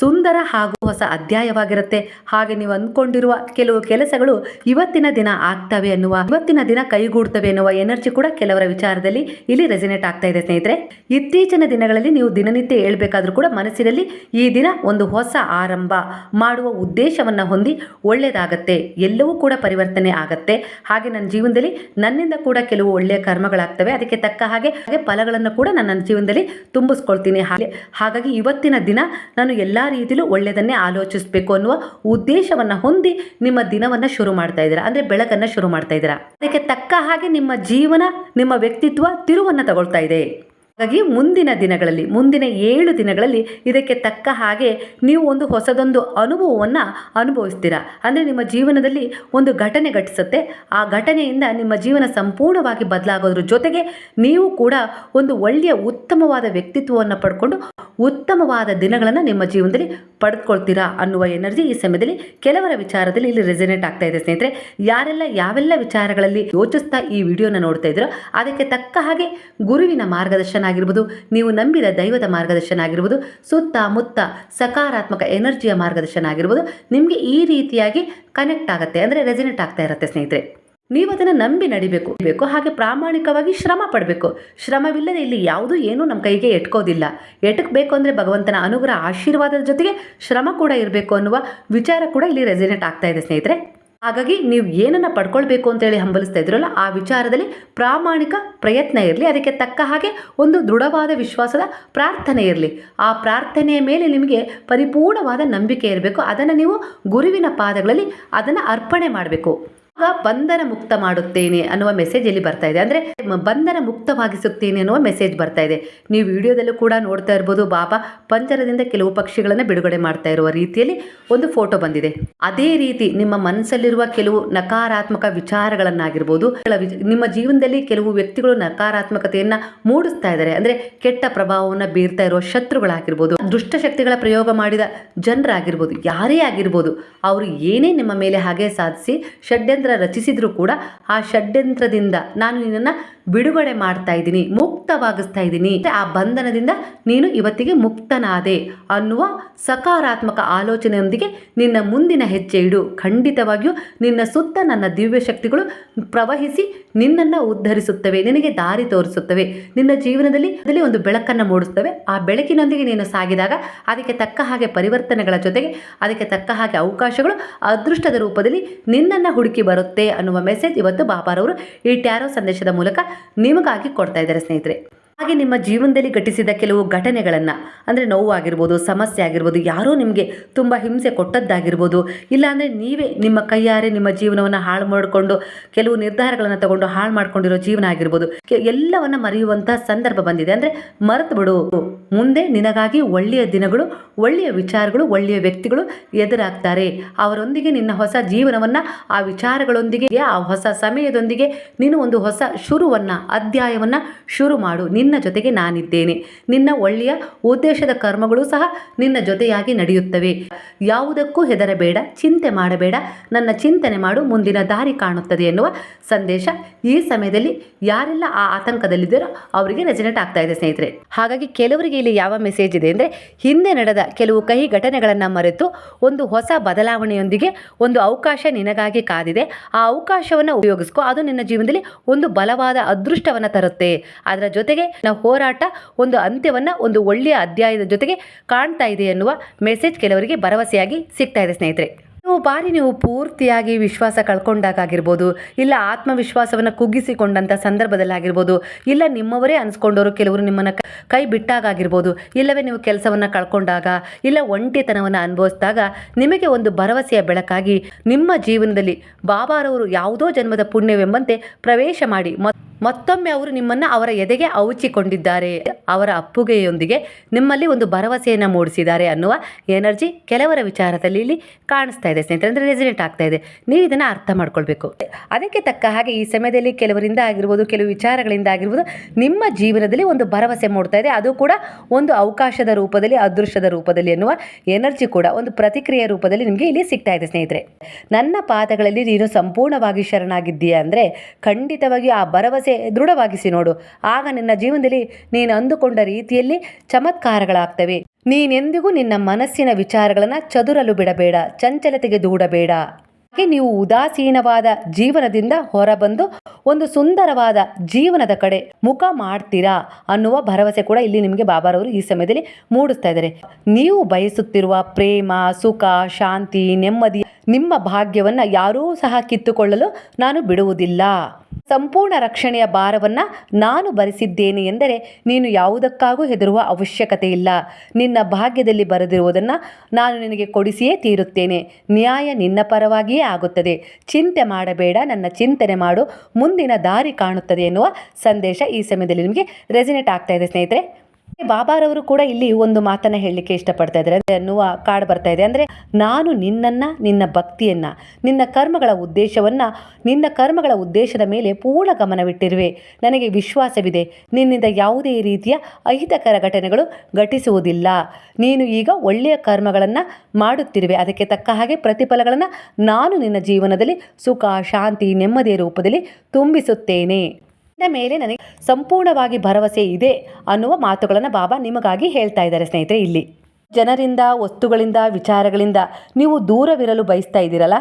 ಸುಂದರ ಹಾಗೂ ಹೊಸ ಅಧ್ಯಾಯವಾಗಿರುತ್ತೆ. ಹಾಗೆ ನೀವು ಅಂದ್ಕೊಂಡಿರುವ ಕೆಲವು ಕೆಲಸಗಳು ಇವತ್ತಿನ ದಿನ ಆಗ್ತವೆ ಅನ್ನುವ ಇವತ್ತಿನ ದಿನ ಕೈಗೂಡ್ತವೆ ಅನ್ನುವ ಎನರ್ಜಿ ಕೂಡ ಕೆಲವರ ವಿಚಾರದಲ್ಲಿ ಇಲ್ಲಿ ರೆಸಿನೇಟ್ ಆಗ್ತಾ ಇದೆ ಸ್ನೇಹಿತರೆ. ಇತ್ತೀಚಿನ ದಿನಗಳಲ್ಲಿ ನೀವು ದಿನನಿತ್ಯ ಹೇಳ್ಬೇಕಾದ್ರೂ ಕೂಡ ಮನಸ್ಸಿನಲ್ಲಿ ಈ ದಿನ ಒಂದು ಹೊಸ ಆರಂಭ ಮಾಡುವ ಉದ್ದೇಶವನ್ನು ಹೊಂದಿ ಒಳ್ಳೆಯದಾಗತ್ತೆ ಎಲ್ಲವೂ ಕೂಡ ಪರಿವರ್ತನೆ ಆಗತ್ತೆ. ಹಾಗೆ ನನ್ನ ಜೀವನದಲ್ಲಿ ನನ್ನಿಂದ ಕೂಡ ಕೆಲವು ಒಳ್ಳೆಯ ಕರ್ಮಗಳಾಗ್ತವೆ. ಅದಕ್ಕೆ ತಕ್ಕ ಹಾಗೆ ಹಾಗೆ ಫಲಗಳನ್ನು ಕೂಡ ನಾನು ನನ್ನ ಜೀವನದಲ್ಲಿ ತುಂಬಿಸ್ಕೊಳ್ತೀನಿ. ಹಾಗೆ ಹಾಗಾಗಿ ಇವತ್ತಿನ ದಿನ ನಾನು ಎಲ್ಲ ರೀತಿಯಲ್ಲೂ ಒಳ್ಳೆಯದನ್ನೇ ಆಲೋಚಿಸಬೇಕು ಅನ್ನುವ ಉದ್ದೇಶವನ್ನು ಹೊಂದಿ ನಿಮ್ಮ ದಿನವನ್ನು ಶುರು ಮಾಡ್ತಾ ಇದ್ದೀರಾ? ಅಂದರೆ ಬೆಳಕನ್ನು ಶುರು ಮಾಡ್ತಾ ಇದ್ದೀರಾ? ಅದಕ್ಕೆ ತಕ್ಕ ಹಾಗೆ ನಿಮ್ಮ ಜೀವನ, ನಿಮ್ಮ ವ್ಯಕ್ತಿತ್ವ ತಿರುವನ್ನು ತಗೊಳ್ತಾ ಇದೆ. ಹಾಗಾಗಿ ಮುಂದಿನ ದಿನಗಳಲ್ಲಿ, ಮುಂದಿನ ಏಳು ದಿನಗಳಲ್ಲಿ ಇದಕ್ಕೆ ತಕ್ಕ ಹಾಗೆ ನೀವು ಒಂದು ಹೊಸದೊಂದು ಅನುಭವವನ್ನು ಅನುಭವಿಸ್ತೀರಾ? ಅಂದರೆ ನಿಮ್ಮ ಜೀವನದಲ್ಲಿ ಒಂದು ಘಟನೆ ಘಟಿಸುತ್ತೆ. ಆ ಘಟನೆಯಿಂದ ನಿಮ್ಮ ಜೀವನ ಸಂಪೂರ್ಣವಾಗಿ ಬದಲಾಗೋದ್ರ ಜೊತೆಗೆ ನೀವು ಕೂಡ ಒಂದು ಒಳ್ಳೆಯ ಉತ್ತಮವಾದ ವ್ಯಕ್ತಿತ್ವವನ್ನು ಪಡ್ಕೊಂಡು ಉತ್ತಮವಾದ ದಿನಗಳನ್ನು ನಿಮ್ಮ ಜೀವನದಲ್ಲಿ ಪಡೆದುಕೊಳ್ತೀರಾ ಅನ್ನುವ ಎನರ್ಜಿ ಈ ಸಮಯದಲ್ಲಿ ಕೆಲವರ ವಿಚಾರದಲ್ಲಿ ಇಲ್ಲಿ ರೆಸಿನೇಟ್ ಆಗ್ತಾ ಇದೆ ಸ್ನೇಹಿತರೆ. ಯಾರೆಲ್ಲ ಯಾವೆಲ್ಲ ವಿಚಾರಗಳಲ್ಲಿ ಯೋಚಿಸ್ತಾ ಈ ವಿಡಿಯೋನ ನೋಡ್ತಾ ಇದ್ದೀರೋ ಅದಕ್ಕೆ ತಕ್ಕ ಹಾಗೆ ಗುರುವಿನ ಮಾರ್ಗದರ್ಶನ ಆಗಿರ್ಬೋದು, ನೀವು ನಂಬಿದ ದೈವದ ಮಾರ್ಗದರ್ಶನ ಆಗಿರ್ಬೋದು, ಸುತ್ತಮುತ್ತ ಸಕಾರಾತ್ಮಕ ಎನರ್ಜಿಯ ಮಾರ್ಗದರ್ಶನ ಆಗಿರ್ಬೋದು, ನಿಮಗೆ ಈ ರೀತಿಯಾಗಿ ಕನೆಕ್ಟ್ ಆಗುತ್ತೆ, ಅಂದರೆ ರೆಸಿನೇಟ್ ಆಗ್ತಾ ಇರುತ್ತೆ ಸ್ನೇಹಿತರೆ. ನೀವು ಅದನ್ನು ನಂಬಿ ನಡಿಬೇಕು. ಬೇಕು. ಹಾಗೆ ಪ್ರಾಮಾಣಿಕವಾಗಿ ಶ್ರಮ ಪಡಬೇಕು. ಶ್ರಮವಿಲ್ಲದೆ ಇಲ್ಲಿ ಯಾವುದೂ ಏನೂ ನಮ್ಮ ಕೈಗೆ ಎಟ್ಕೋದಿಲ್ಲ. ಎಟಕಬೇಕು ಅಂದರೆ ಭಗವಂತನ ಅನುಗ್ರಹ, ಆಶೀರ್ವಾದದ ಜೊತೆಗೆ ಶ್ರಮ ಕೂಡ ಇರಬೇಕು ಅನ್ನುವ ವಿಚಾರ ಕೂಡ ಇಲ್ಲಿ ರೆಸಿನೇಟ್ ಆಗ್ತಾ ಇದೆ ಸ್ನೇಹಿತರೆ. ಹಾಗಾಗಿ ನೀವು ಏನನ್ನು ಪಡ್ಕೊಳ್ಬೇಕು ಅಂತೇಳಿ ಹಂಬಲಿಸ್ತಾ ಇದ್ರಲ್ಲ, ಆ ವಿಚಾರದಲ್ಲಿ ಪ್ರಾಮಾಣಿಕ ಪ್ರಯತ್ನ ಇರಲಿ. ಅದಕ್ಕೆ ತಕ್ಕ ಹಾಗೆ ಒಂದು ದೃಢವಾದ ವಿಶ್ವಾಸದ ಪ್ರಾರ್ಥನೆ ಇರಲಿ. ಆ ಪ್ರಾರ್ಥನೆಯ ಮೇಲೆ ನಿಮಗೆ ಪರಿಪೂರ್ಣವಾದ ನಂಬಿಕೆ ಇರಬೇಕು. ಅದನ್ನು ನೀವು ಗುರುವಿನ ಪಾದಗಳಲ್ಲಿ ಅದನ್ನು ಅರ್ಪಣೆ ಮಾಡಬೇಕು. ಬಂಧನ ಮುಕ್ತ ಮಾಡುತ್ತೇನೆ ಅನ್ನುವ ಮೆಸೇಜ್ ಇಲ್ಲಿ ಬರ್ತಾ ಇದೆ. ಅಂದರೆ ಬಂಧನ ಮುಕ್ತವಾಗಿಸುತ್ತೇನೆ ಅನ್ನುವ ಮೆಸೇಜ್ ಬರ್ತಾ ಇದೆ. ನೀವು ವಿಡಿಯೋದಲ್ಲೂ ಕೂಡ ನೋಡ್ತಾ ಇರ್ಬೋದು, ಬಾಬಾ ಪಂಜರದಿಂದ ಕೆಲವು ಪಕ್ಷಿಗಳನ್ನು ಬಿಡುಗಡೆ ಮಾಡ್ತಾ ಇರುವ ರೀತಿಯಲ್ಲಿ ಒಂದು ಫೋಟೋ ಬಂದಿದೆ. ಅದೇ ರೀತಿ ನಿಮ್ಮ ಮನಸ್ಸಲ್ಲಿರುವ ಕೆಲವು ನಕಾರಾತ್ಮಕ ವಿಚಾರಗಳನ್ನಾಗಿರ್ಬೋದು ನಿಮ್ಮ ಜೀವನದಲ್ಲಿ ಕೆಲವು ವ್ಯಕ್ತಿಗಳು ನಕಾರಾತ್ಮಕತೆಯನ್ನು ಮೂಡಿಸ್ತಾ ಇದ್ದಾರೆ. ಅಂದ್ರೆ ಕೆಟ್ಟ ಪ್ರಭಾವವನ್ನು ಬೀರ್ತಾ ಇರುವ ಶತ್ರುಗಳಾಗಿರ್ಬೋದು ದುಷ್ಟಶಕ್ತಿಗಳ ಪ್ರಯೋಗ ಮಾಡಿದ ಜನರಾಗಿರ್ಬೋದು, ಯಾರೇ ಆಗಿರ್ಬೋದು, ಅವರು ಏನೇ ನಿಮ್ಮ ಮೇಲೆ ಹಾಗೆ ಸಾಧಿಸಿ, ಷಡ್ಯಂತ್ರ ಷಡ್ಯಂತ್ರ ರಚಿಸಿದರೂ ಕೂಡ ಆ ಷಡ್ಯಂತ್ರದಿಂದ ನಾನು ನಿನ್ನನ್ನು ಬಿಡುಗಡೆ ಮಾಡ್ತಾ ಇದ್ದೀನಿ, ಮುಕ್ತವಾಗಿಸ್ತಾ ಇದ್ದೀನಿ. ಆ ಬಂಧನದಿಂದ ನೀನು ಇವತ್ತಿಗೆ ಮುಕ್ತನಾದೆ ಅನ್ನುವ ಸಕಾರಾತ್ಮಕ ಆಲೋಚನೆಯೊಂದಿಗೆ ನಿನ್ನ ಮುಂದಿನ ಹೆಜ್ಜೆ ಇಡು. ಖಂಡಿತವಾಗಿಯೂ ನಿನ್ನ ಸುತ್ತ ನನ್ನ ದಿವ್ಯ ಶಕ್ತಿಗಳು ಪ್ರವಹಿಸಿ ನಿನ್ನನ್ನು ಉದ್ಧರಿಸುತ್ತವೆ, ನಿನಗೆ ದಾರಿ ತೋರಿಸುತ್ತವೆ, ನಿನ್ನ ಜೀವನದಲ್ಲಿ ಅದರಲ್ಲಿ ಒಂದು ಬೆಳಕನ್ನು ಮೂಡಿಸುತ್ತವೆ. ಆ ಬೆಳಕಿನೊಂದಿಗೆ ನೀನು ಸಾಗಿದಾಗ ಅದಕ್ಕೆ ತಕ್ಕ ಹಾಗೆ ಪರಿವರ್ತನೆಗಳ ಜೊತೆಗೆ ಅದಕ್ಕೆ ತಕ್ಕ ಹಾಗೆ ಅವಕಾಶಗಳು, ಅದೃಷ್ಟದ ರೂಪದಲ್ಲಿ ನಿನ್ನನ್ನು ಹುಡುಕಿ ಅನ್ನುವ ಮೆಸೇಜ್ ಇವತ್ತು ಬಾಬಾರವರು ಈ ಟ್ಯಾರೋ ಸಂದೇಶದ ಮೂಲಕ ನಿಮಗಾಗಿ ಕೊಡ್ತಾ ಇದ್ದಾರೆ ಸ್ನೇಹಿತರೆ. ಹಾಗೆ ನಿಮ್ಮ ಜೀವನದಲ್ಲಿ ಘಟಿಸಿದ ಕೆಲವು ಘಟನೆಗಳನ್ನು, ಅಂದರೆ ನೋವಾಗಿರ್ಬೋದು, ಸಮಸ್ಯೆ ಆಗಿರ್ಬೋದು, ಯಾರೋ ನಿಮಗೆ ತುಂಬ ಹಿಂಸೆ ಕೊಟ್ಟದ್ದಾಗಿರ್ಬೋದು ಇಲ್ಲಾಂದರೆ ನೀವೇ ನಿಮ್ಮ ಕೈಯಾರೆ ನಿಮ್ಮ ಜೀವನವನ್ನು ಹಾಳು ಮಾಡಿಕೊಂಡು, ಕೆಲವು ನಿರ್ಧಾರಗಳನ್ನು ತಗೊಂಡು ಹಾಳು ಮಾಡ್ಕೊಂಡಿರೋ ಜೀವನ ಆಗಿರ್ಬೋದು ಎಲ್ಲವನ್ನ ಮರೆಯುವಂಥ ಸಂದರ್ಭ ಬಂದಿದೆ. ಅಂದರೆ ಮರೆತು ಬಿಡು. ಮುಂದೆ ನಿನಗಾಗಿ ಒಳ್ಳೆಯ ದಿನಗಳು, ಒಳ್ಳೆಯ ವಿಚಾರಗಳು, ಒಳ್ಳೆಯ ವ್ಯಕ್ತಿಗಳು ಎದುರಾಗ್ತಾರೆ. ಅವರೊಂದಿಗೆ ನಿನ್ನ ಹೊಸ ಜೀವನವನ್ನು, ಆ ವಿಚಾರಗಳೊಂದಿಗೆ, ಆ ಹೊಸ ಸಮಯದೊಂದಿಗೆ ನೀನು ಒಂದು ಹೊಸ ಶುರುವನ್ನು, ಅಧ್ಯಾಯವನ್ನು ಶುರು ಮಾಡು. ನಿನ್ನ ಜೊತೆಗೆ ನಾನಿದ್ದೇನೆ. ನಿನ್ನ ಒಳ್ಳೆಯ ಉದ್ದೇಶದ ಕರ್ಮಗಳು ಸಹ ನಿನ್ನ ಜೊತೆಯಾಗಿ ನಡೆಯುತ್ತವೆ. ಯಾವುದಕ್ಕೂ ಹೆದರಬೇಡ, ಚಿಂತೆ ಮಾಡಬೇಡ. ನನ್ನ ಚಿಂತನೆ ಮಾಡು, ಮುಂದಿನ ದಾರಿ ಕಾಣುತ್ತದೆ ಎನ್ನುವ ಸಂದೇಶ ಈ ಸಮಯದಲ್ಲಿ ಯಾರೆಲ್ಲ ಆ ಆತಂಕದಲ್ಲಿದ್ದಾರೋ ಅವರಿಗೆ ರೆಸಿನೇಟ್ ಆಗ್ತಾ ಇದೆ ಸ್ನೇಹಿತರೆ. ಹಾಗಾಗಿ ಕೆಲವರಿಗೆ ಇಲ್ಲಿ ಯಾವ ಮೆಸೇಜ್ ಇದೆ ಅಂದರೆ, ಹಿಂದೆ ನಡೆದ ಕೆಲವು ಕಹಿ ಘಟನೆಗಳನ್ನು ಮರೆತು ಒಂದು ಹೊಸ ಬದಲಾವಣೆಯೊಂದಿಗೆ ಒಂದು ಅವಕಾಶ ನಿನಗಾಗಿ ಕಾದಿದೆ. ಆ ಅವಕಾಶವನ್ನು ಉಪಯೋಗಿಸ್ಕೊ. ಅದು ನಿನ್ನ ಜೀವನದಲ್ಲಿ ಒಂದು ಬಲವಾದ ಅದೃಷ್ಟವನ್ನು ತರುತ್ತೆ. ಅದರ ಜೊತೆಗೆ ನಾವು ಹೋರಾಟ ಒಂದು ಅಂತ್ಯವನ್ನ ಒಂದು ಒಳ್ಳೆಯ ಅಧ್ಯಾಯದ ಜೊತೆಗೆ ಕಾಣ್ತಾ ಇದೆ ಎನ್ನುವ ಮೆಸೇಜ್ ಕೆಲವರಿಗೆ ಭರವಸೆಯಾಗಿ ಸಿಗ್ತಾ ಇದೆ ಸ್ನೇಹಿತರೆ. ನೀವು ಬಾರಿ ನೀವು ಪೂರ್ತಿಯಾಗಿ ವಿಶ್ವಾಸ ಕಳ್ಕೊಂಡಾಗಿರ್ಬೋದು ಇಲ್ಲ ಆತ್ಮವಿಶ್ವಾಸವನ್ನು ಕುಗ್ಗಿಸಿಕೊಂಡಂಥ ಸಂದರ್ಭದಲ್ಲಾಗಿರ್ಬೋದು, ಇಲ್ಲ ನಿಮ್ಮವರೇ ಅನ್ಸ್ಕೊಂಡವರು ಕೆಲವರು ನಿಮ್ಮನ್ನು ಕ- ಬಿಟ್ಟಾಗಿರ್ಬೋದು ಇಲ್ಲವೇ ನೀವು ಕೆಲಸವನ್ನು ಕಳ್ಕೊಂಡಾಗ, ಇಲ್ಲ ಒಂಟಿತನವನ್ನು ಅನುಭವಿಸಿದಾಗ ನಿಮಗೆ ಒಂದು ಭರವಸೆಯ ಬೆಳಕಾಗಿ ನಿಮ್ಮ ಜೀವನದಲ್ಲಿ ಬಾಬಾರವರು ಯಾವುದೋ ಜನ್ಮದ ಪುಣ್ಯವೆಂಬಂತೆ ಪ್ರವೇಶ ಮಾಡಿ ಮತ್- ಮತ್ತೊಮ್ಮೆ ಅವರು ನಿಮ್ಮನ್ನು ಅವರ ಎದೆಗೆ ಅವುಚಿಕೊಂಡಿದ್ದಾರೆ. ಅವರ ಅಪ್ಪುಗೆಯೊಂದಿಗೆ ನಿಮ್ಮಲ್ಲಿ ಒಂದು ಭರವಸೆಯನ್ನು ಮೂಡಿಸಿದ್ದಾರೆ ಅನ್ನುವ ಎನರ್ಜಿ ಕೆಲವರ ವಿಚಾರದಲ್ಲಿ ಇಲ್ಲಿ ಕಾಣಿಸ್ತಾ ಇದೆ, ಸ್ನೇಹಿತರೆ, ಅಂದರೆ ರೆಸಿಡೆಂಟ್ ಆಗ್ತಾ ಇದೆ. ನೀವು ಇದನ್ನು ಅರ್ಥ ಮಾಡ್ಕೊಳ್ಬೇಕು. ಅದಕ್ಕೆ ತಕ್ಕ ಹಾಗೆ ಈ ಸಮಯದಲ್ಲಿ ಕೆಲವರಿಂದ ಆಗಿರ್ಬೋದು, ಕೆಲವು ವಿಚಾರಗಳಿಂದ ಆಗಿರ್ಬೋದು, ನಿಮ್ಮ ಜೀವನದಲ್ಲಿ ಒಂದು ಭರವಸೆ ಮೂಡ್ತಾ ಇದೆ. ಅದು ಕೂಡ ಒಂದು ಅವಕಾಶದ ರೂಪದಲ್ಲಿ, ಅದೃಷ್ಟದ ರೂಪದಲ್ಲಿ ಎನ್ನುವ ಎನರ್ಜಿ ಕೂಡ ಒಂದು ಪ್ರತಿಕ್ರಿಯೆ ರೂಪದಲ್ಲಿ ನಿಮಗೆ ಇಲ್ಲಿ ಸಿಗ್ತಾ ಇದೆ, ಸ್ನೇಹಿತರೆ. ನನ್ನ ಪಾದಗಳಲ್ಲಿ ನೀನು ಸಂಪೂರ್ಣವಾಗಿ ಶರಣಾಗಿದ್ದೀಯಾ ಅಂದರೆ ಖಂಡಿತವಾಗಿ ಆ ಭರವಸೆ ದೃಢವಾಗಿಸಿ ನೋಡು. ಆಗ ನಿನ್ನ ಜೀವನದಲ್ಲಿ ನೀನು ಅಂದುಕೊಂಡ ರೀತಿಯಲ್ಲಿ ಚಮತ್ಕಾರಗಳಾಗ್ತವೆ. ನೀನೆಂದಿಗೂ ನಿನ್ನ ಮನಸ್ಸಿನ ವಿಚಾರಗಳನ್ನು ಚದುರಲು ಬಿಡಬೇಡ ಚಂಚಲತೆಗೆ ದೂಡಬೇಡ ಹಾಗೆ ನೀವು ಉದಾಸೀನವಾದ ಜೀವನದಿಂದ ಹೊರಬಂದು ಒಂದು ಸುಂದರವಾದ ಜೀವನದ ಕಡೆ ಮುಖ ಮಾಡ್ತೀರಾ ಅನ್ನುವ ಭರವಸೆ ಕೂಡ ಇಲ್ಲಿ ನಿಮಗೆ ಬಾಬಾರವರು ಈ ಸಮಯದಲ್ಲಿ ಮೂಡಿಸ್ತಾ ಇದ್ದಾರೆ. ನೀವು ಬಯಸುತ್ತಿರುವ ಪ್ರೇಮ, ಸುಖ, ಶಾಂತಿ, ನೆಮ್ಮದಿ ನಿಮ್ಮ ಭಾಗ್ಯವನ್ನು ಯಾರೂ ಸಹ ಕಿತ್ತುಕೊಳ್ಳಲು ನಾನು ಬಿಡುವುದಿಲ್ಲ. ಸಂಪೂರ್ಣ ರಕ್ಷಣೆಯ ಭಾರವನ್ನು ನಾನು ಭರಿಸಿದ್ದೇನೆ ಎಂದರೆ ನೀನು ಯಾವುದಕ್ಕಾಗೂ ಹೆದರುವ ಅವಶ್ಯಕತೆ ಇಲ್ಲ. ನಿನ್ನ ಭಾಗ್ಯದಲ್ಲಿ ಬರೆದಿರುವುದನ್ನು ನಾನು ನಿನಗೆ ಕೊಡಿಸಿಯೇ ತೀರುತ್ತೇನೆ. ನ್ಯಾಯ ನಿನ್ನ ಪರವಾಗಿಯೇ ಆಗುತ್ತದೆ. ಚಿಂತೆ ಮಾಡಬೇಡ, ನನ್ನ ಚಿಂತನೆ ಮಾಡು. ಮುಂದಿನ ದಾರಿ ಕಾಣುತ್ತದೆ ಎನ್ನುವ ಸಂದೇಶ ಈ ಸಮಯದಲ್ಲಿ ನಿಮಗೆ ರೆಸಿನೇಟ್ ಆಗ್ತಾ ಇದೆ ಸ್ನೇಹಿತರೆ. ಬಾಬಾರವರು ಕೂಡ ಇಲ್ಲಿ ಒಂದು ಮಾತನ್ನ ಹೇಳಲಿಕ್ಕೆ ಇಷ್ಟಪಡ್ತಾ ಇದ್ದಾರೆ. ಅಂದ್ರೆ ಅನ್ನುವ ಕಾಡು ಬರ್ತಾ ಇದೆ. ಅಂದ್ರೆ ನಾನು ನಿನ್ನನ್ನ, ನಿನ್ನ ಭಕ್ತಿಯನ್ನ, ನಿನ್ನ ಕರ್ಮಗಳ ಉದ್ದೇಶವನ್ನ, ನಿನ್ನ ಕರ್ಮಗಳ ಉದ್ದೇಶದ ಮೇಲೆ ಪೂರ್ಣ ಗಮನವಿಟ್ಟಿರುವೆ. ನನಗೆ ವಿಶ್ವಾಸವಿದೆ. ನಿನ್ನಿಂದ ಯಾವುದೇ ರೀತಿಯ ಅಹಿತಕರ ಘಟನೆಗಳು ಘಟಿಸುವುದಿಲ್ಲ. ನೀನು ಈಗ ಒಳ್ಳೆಯ ಕರ್ಮಗಳನ್ನು ಮಾಡುತ್ತಿರುವೆ. ಅದಕ್ಕೆ ತಕ್ಕ ಹಾಗೆ ಪ್ರತಿಫಲಗಳನ್ನು ನಾನು ನಿನ್ನ ಜೀವನದಲ್ಲಿ ಸುಖ, ಶಾಂತಿ, ನೆಮ್ಮದಿಯ ರೂಪದಲ್ಲಿ ತುಂಬಿಸುತ್ತೇನೆ. ಮೇಲೆ ನನಗೆ ಸಂಪೂರ್ಣವಾಗಿ ಭರವಸೆ ಇದೆ ಅನ್ನುವ ಮಾತುಗಳನ್ನು ಬಾಬಾ ನಿಮಗಾಗಿ ಹೇಳ್ತಾ ಇದ್ದಾರೆ ಸ್ನೇಹಿತರೆ ಇಲ್ಲಿ. ಜನರಿಂದ, ವಸ್ತುಗಳಿಂದ, ವಿಚಾರಗಳಿಂದ ನೀವು ದೂರವಿರಲು ಬಯಸ್ತಾ ಇದ್ದೀರಲ್ಲ?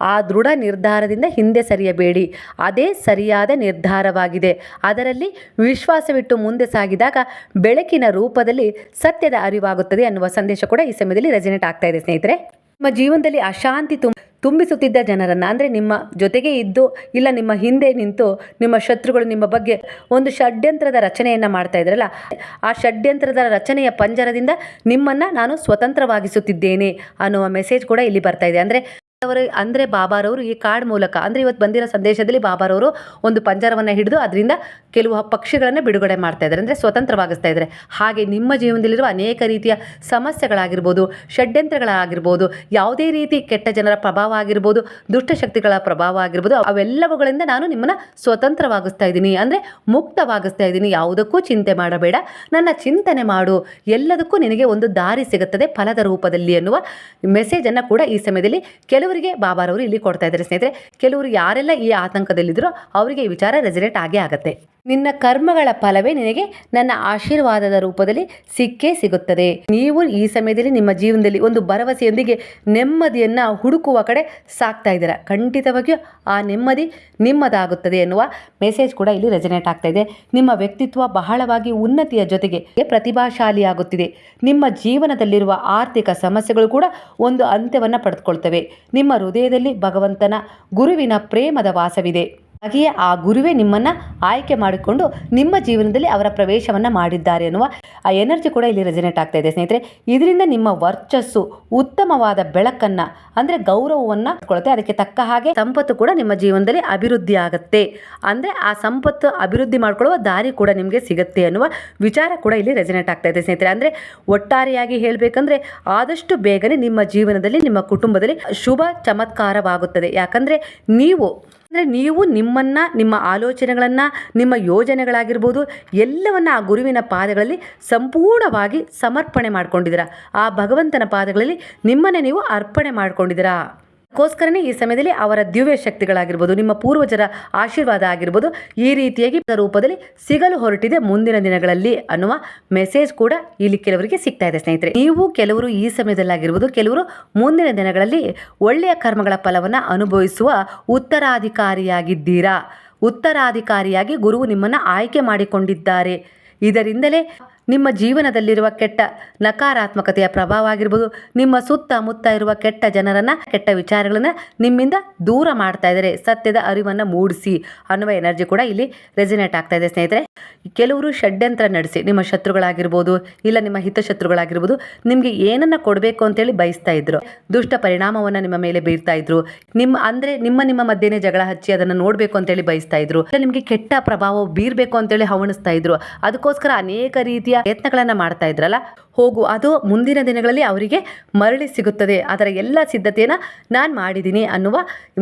ಆ ದೃಢ ನಿರ್ಧಾರದಿಂದ ಹಿಂದೆ ಸರಿಯಬೇಡಿ. ಅದೇ ಸರಿಯಾದ ನಿರ್ಧಾರವಾಗಿದೆ. ಅದರಲ್ಲಿ ವಿಶ್ವಾಸವಿಟ್ಟು ಮುಂದೆ ಸಾಗಿದಾಗ ಬೆಳಕಿನ ರೂಪದಲ್ಲಿ ಸತ್ಯದ ಅರಿವಾಗುತ್ತದೆ ಅನ್ನುವ ಸಂದೇಶ ಕೂಡ ಈ ಸಮಯದಲ್ಲಿ ರೆಸಿನೇಟ್ ಆಗ್ತಾ ಇದೆ ಸ್ನೇಹಿತರೆ. ನಿಮ್ಮ ಜೀವನದಲ್ಲಿ ಅಶಾಂತಿ ತುಂಬ ತುಂಬಿಸುತ್ತಿದ್ದ ಜನರನ್ನು, ಅಂದರೆ ನಿಮ್ಮ ಜೊತೆಗೆ ಇದ್ದು ಇಲ್ಲ, ನಿಮ್ಮ ಹಿಂದೆ ನಿಂತು ನಿಮ್ಮ ಶತ್ರುಗಳು ನಿಮ್ಮ ಬಗ್ಗೆ ಒಂದು ಷಡ್ಯಂತ್ರದ ರಚನೆಯನ್ನು ಮಾಡ್ತಾ ಇದ್ರಲ್ಲ, ಆ ಷಡ್ಯಂತ್ರದ ರಚನೆಯ ಪಂಜರದಿಂದ ನಿಮ್ಮನ್ನು ನಾನು ಸ್ವತಂತ್ರವಾಗಿಸುತ್ತಿದ್ದೇನೆ ಅನ್ನುವ ಮೆಸೇಜ್ ಕೂಡ ಇಲ್ಲಿ ಬರ್ತಾ ಇದೆ. ಅಂದರೆ ಅವರು ಅಂದರೆ ಬಾಬಾರವರು ಈ ಕಾರ್ಡ್ ಮೂಲಕ, ಅಂದರೆ ಇವತ್ತು ಬಂದಿರೋ ಸಂದೇಶದಲ್ಲಿ ಬಾಬಾರವರು ಒಂದು ಪಂಜರವನ್ನು ಹಿಡಿದು ಅದರಿಂದ ಕೆಲವು ಪಕ್ಷಿಗಳನ್ನು ಬಿಡುಗಡೆ ಮಾಡ್ತಾ ಇದ್ದಾರೆ ಅಂದರೆ ಸ್ವತಂತ್ರವಾಗಿಸ್ತಾ ಇದ್ದಾರೆ ಹಾಗೆ ನಿಮ್ಮ ಜೀವನದಲ್ಲಿರುವ ಅನೇಕ ರೀತಿಯ ಸಮಸ್ಯೆಗಳಾಗಿರ್ಬೋದು, ಷಡ್ಯಂತ್ರಗಳಾಗಿರ್ಬೋದು, ಯಾವುದೇ ರೀತಿ ಕೆಟ್ಟ ಜನರ ಪ್ರಭಾವ ಆಗಿರ್ಬೋದು ದುಷ್ಟಶಕ್ತಿಗಳ ಪ್ರಭಾವ ಆಗಿರ್ಬೋದು, ಅವೆಲ್ಲವುಗಳಿಂದ ನಾನು ನಿಮ್ಮನ್ನು ಸ್ವತಂತ್ರವಾಗಿಸ್ತಾ ಇದ್ದೀನಿ. ಅಂದರೆ ಮುಕ್ತವಾಗಿಸ್ತಾ ಇದ್ದೀನಿ. ಯಾವುದಕ್ಕೂ ಚಿಂತೆ ಮಾಡಬೇಡ. ನನ್ನ ಚಿಂತನೆ ಮಾಡು. ಎಲ್ಲದಕ್ಕೂ ನಿನಗೆ ಒಂದು ದಾರಿ ಸಿಗುತ್ತದೆ. ಫಲದ ರೂಪದಲ್ಲಿ ಅನ್ನುವ ಮೆಸೇಜನ್ನು ಕೂಡ ಈ ಸಮಯದಲ್ಲಿ ಕೆಲವರಿಗೆ ಕೆಲವರಿಗೆ ಬಾಬಾರವರು ಇಲ್ಲಿ ಕೊಡ್ತಾ ಇದ್ದಾರೆ ಸ್ನೇಹಿತರೆ. ಕೆಲವರು ಯಾರೆಲ್ಲ ಈ ಆತಂಕದಲ್ಲಿದ್ದರೋ ಅವರಿಗೆ ಈ ವಿಚಾರ ರೆಸಿನೇಟ್ ಆಗೇ ಆಗುತ್ತೆ. ನಿನ್ನ ಕರ್ಮಗಳ ಫಲವೇ ನಿನಗೆ ನನ್ನ ಆಶೀರ್ವಾದದ ರೂಪದಲ್ಲಿ ಸಿಕ್ಕೇ ಸಿಗುತ್ತದೆ. ನೀವು ಈ ಸಮಯದಲ್ಲಿ ನಿಮ್ಮ ಜೀವನದಲ್ಲಿ ಒಂದು ಭರವಸೆಯೊಂದಿಗೆ ನೆಮ್ಮದಿಯನ್ನ ಹುಡುಕುವ ಕಡೆ ಸಾಕ್ತಾ ಇದ್ದೀರಾ? ಖಂಡಿತವಾಗಿಯೂ ಆ ನೆಮ್ಮದಿ ನಿಮ್ಮದಾಗುತ್ತದೆ ಎನ್ನುವ ಮೆಸೇಜ್ ಕೂಡ ಇಲ್ಲಿ ರೆಸಿನೇಟ್ ಆಗ್ತಾ ಇದೆ. ನಿಮ್ಮ ವ್ಯಕ್ತಿತ್ವ ಬಹಳವಾಗಿ ಉನ್ನತಿಯ ಜೊತೆಗೆ ಪ್ರತಿಭಾಶಾಲಿಯಾಗುತ್ತಿದೆ. ನಿಮ್ಮ ಜೀವನದಲ್ಲಿರುವ ಆರ್ಥಿಕ ಸಮಸ್ಯೆಗಳು ಕೂಡ ಒಂದು ಅಂತ್ಯವನ್ನು ಪಡೆದುಕೊಳ್ತವೆ. ಹೃದಯದಲ್ಲಿ ಭಗವಂತನ ಗುರುವಿನ ಪ್ರೇಮದ ವಾಸವಿದೆ. ಹಾಗೆಯೇ ಆ ಗುರುವೇ ನಿಮ್ಮನ್ನು ಆಯ್ಕೆ ಮಾಡಿಕೊಂಡು ನಿಮ್ಮ ಜೀವನದಲ್ಲಿ ಅವರ ಪ್ರವೇಶವನ್ನು ಮಾಡಿದ್ದಾರೆ ಅನ್ನುವ ಆ ಎನರ್ಜಿ ಕೂಡ ಇಲ್ಲಿ ರೆಸಿನೇಟ್ ಆಗ್ತಾ ಇದೆ ಸ್ನೇಹಿತರೆ. ಇದರಿಂದ ನಿಮ್ಮ ವರ್ಚಸ್ಸು ಉತ್ತಮವಾದ ಬೆಳಕನ್ನು, ಅಂದರೆ ಗೌರವವನ್ನು ಕೊಡುತ್ತೆ. ಅದಕ್ಕೆ ತಕ್ಕ ಹಾಗೆ ಸಂಪತ್ತು ಕೂಡ ನಿಮ್ಮ ಜೀವನದಲ್ಲಿ ಅಭಿವೃದ್ಧಿ ಆಗುತ್ತೆ. ಅಂದರೆ ಆ ಸಂಪತ್ತು ಅಭಿವೃದ್ಧಿ ಮಾಡಿಕೊಳ್ಳುವ ದಾರಿ ಕೂಡ ನಿಮಗೆ ಸಿಗುತ್ತೆ ಅನ್ನುವ ವಿಚಾರ ಕೂಡ ಇಲ್ಲಿ ರೆಸಿನೇಟ್ ಆಗ್ತಾ ಇದೆ ಸ್ನೇಹಿತರೆ. ಅಂದರೆ ಒಟ್ಟಾರೆಯಾಗಿ ಹೇಳಬೇಕಂದ್ರೆ ಆದಷ್ಟು ಬೇಗನೆ ನಿಮ್ಮ ಜೀವನದಲ್ಲಿ, ನಿಮ್ಮ ಕುಟುಂಬದಲ್ಲಿ ಶುಭ ಚಮತ್ಕಾರವಾಗುತ್ತದೆ. ಯಾಕಂದರೆ ನೀವು ಅಂದರೆ ನೀವು ನಿಮ್ಮನ್ನು, ನಿಮ್ಮ ಆಲೋಚನೆಗಳನ್ನು, ನಿಮ್ಮ ಯೋಜನೆಗಳಾಗಿರ್ಬೋದು, ಎಲ್ಲವನ್ನು ಆ ಗುರುವಿನ ಪಾದಗಳಲ್ಲಿ ಸಂಪೂರ್ಣವಾಗಿ ಸಮರ್ಪಣೆ ಮಾಡ್ಕೊಂಡಿದ್ದೀರಾ. ಆ ಭಗವಂತನ ಪಾದಗಳಲ್ಲಿ ನಿಮ್ಮನ್ನೇ ನೀವು ಅರ್ಪಣೆ ಮಾಡ್ಕೊಂಡಿದ್ದೀರಾ. ಅದಕ್ಕೋಸ್ಕರನೇ ಈ ಸಮಯದಲ್ಲಿ ಅವರ ದಿವ್ಯ ಶಕ್ತಿಗಳಾಗಿರ್ಬೋದು, ನಿಮ್ಮ ಪೂರ್ವಜರ ಆಶೀರ್ವಾದ ಆಗಿರ್ಬೋದು, ಈ ರೀತಿಯಾಗಿ ರೂಪದಲ್ಲಿ ಸಿಗಲು ಹೊರಟಿದೆ ಮುಂದಿನ ದಿನಗಳಲ್ಲಿ ಅನ್ನುವ ಮೆಸೇಜ್ ಕೂಡ ಇಲ್ಲಿ ಕೆಲವರಿಗೆ ಸಿಗ್ತಾ ಇದೆ ಸ್ನೇಹಿತರೆ. ನೀವು ಕೆಲವರು ಈ ಸಮಯದಲ್ಲಾಗಿರ್ಬೋದು, ಕೆಲವರು ಮುಂದಿನ ದಿನಗಳಲ್ಲಿ ಒಳ್ಳೆಯ ಕರ್ಮಗಳ ಫಲವನ್ನು ಅನುಭವಿಸುವ ಉತ್ತರಾಧಿಕಾರಿಯಾಗಿದ್ದೀರಾ? ಉತ್ತರಾಧಿಕಾರಿಯಾಗಿ ಗುರುವು ನಿಮ್ಮನ್ನು ಆಯ್ಕೆ ಮಾಡಿಕೊಂಡಿದ್ದಾರೆ. ಇದರಿಂದಲೇ ನಿಮ್ಮ ಜೀವನದಲ್ಲಿರುವ ಕೆಟ್ಟ ನಕಾರಾತ್ಮಕತೆಯ ಪ್ರಭಾವ ಆಗಿರ್ಬೋದು ನಿಮ್ಮ ಸುತ್ತಮುತ್ತ ಇರುವ ಕೆಟ್ಟ ಜನರನ್ನು, ಕೆಟ್ಟ ವಿಚಾರಗಳನ್ನು ನಿಮ್ಮಿಂದ ದೂರ ಮಾಡ್ತಾ ಇದ್ದಾರೆ. ಸತ್ಯದ ಅರಿವನ್ನು ಮೂಡಿಸಿ ಅನ್ನುವ ಎನರ್ಜಿ ಕೂಡ ಇಲ್ಲಿ ರೆಸಿನೇಟ್ ಆಗ್ತಾ ಇದೆ ಸ್ನೇಹಿತರೆ. ಕೆಲವರು ಷಡ್ಯಂತ್ರ ನಡೆಸಿ ನಿಮ್ಮ ಶತ್ರುಗಳಾಗಿರ್ಬೋದು, ಇಲ್ಲ ನಿಮ್ಮ ಹಿತಶತ್ರುಗಳಾಗಿರ್ಬೋದು, ನಿಮಗೆ ಏನನ್ನು ಕೊಡಬೇಕು ಅಂತೇಳಿ ಬಯಸ್ತಾ ಇದ್ರು. ದುಷ್ಟ ಪರಿಣಾಮವನ್ನು ನಿಮ್ಮ ಮೇಲೆ ಬೀರ್ತಾ ಇದ್ರು. ನಿಮ್ಮ ಅಂದರೆ ನಿಮ್ಮ ನಿಮ್ಮ ಮಧ್ಯೆನೇ ಜಗಳ ಹಚ್ಚಿ ಅದನ್ನು ನೋಡಬೇಕು ಅಂತೇಳಿ ಬಯಸ್ತಾ ಇದ್ರು. ನಿಮಗೆ ಕೆಟ್ಟ ಪ್ರಭಾವ ಬೀರಬೇಕು ಅಂತೇಳಿ ಹವಣಿಸ್ತಾ ಇದ್ರು. ಅದಕ್ಕೋಸ್ಕರ ಅನೇಕ ರೀತಿಯ ಪ್ರಯತ್ನಗಳನ್ನು ಮಾಡ್ತಾ ಇದ್ರಲ್ಲ, ಹೋಗು, ಅದು ಮುಂದಿನ ದಿನಗಳಲ್ಲಿ ಅವರಿಗೆ ಮರಳಿ ಸಿಗುತ್ತದೆ. ಅದರ ಎಲ್ಲ ಸಿದ್ಧತೆಯನ್ನು ನಾನು ಮಾಡಿದ್ದೀನಿ ಅನ್ನುವ